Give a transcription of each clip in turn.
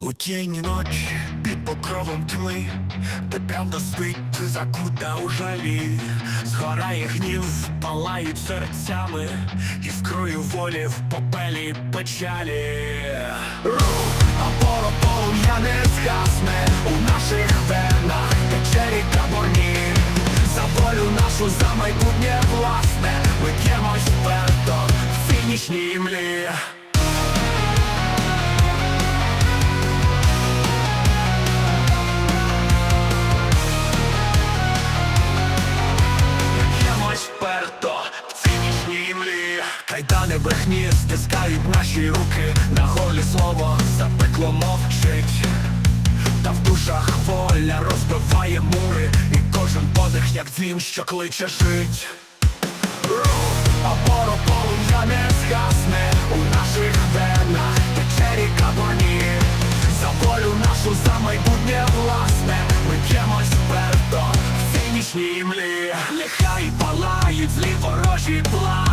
У тіні ночі під покровом тьми. Де правда спить закута у жалі. Згорає гнів, палають серцями. Іскрою волі в попелі печалі. Рух, опора полум'я не згасне. У наших венах тече ріка борні За волю нашу, за майбутнє власне. Ми п'ємось вперто в фінішній млі Кайдани брехні стискають наші руки. На голі слово запекло мовчить. Та в душах воля розбиває мури. І кожен подих, як дзвін, що кличе жить. Опору полум'я не згасне. У наших венах тече ріка борні За волю нашу, за майбутнє власне. Ми п'ємось вперто в фінішній млі. Нехай палають злі ворожі плани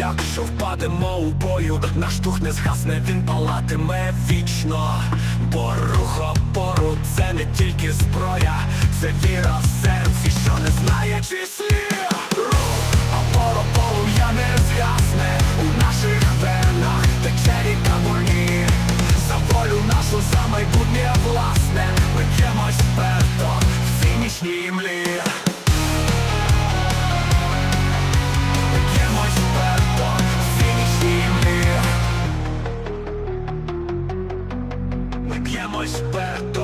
якщо впадемо у бою, наш дух не згасне, він палатиме вічно. Бо рух опору це не тільки зброя, це віра в серці, що не знає числів. Ми п'ємось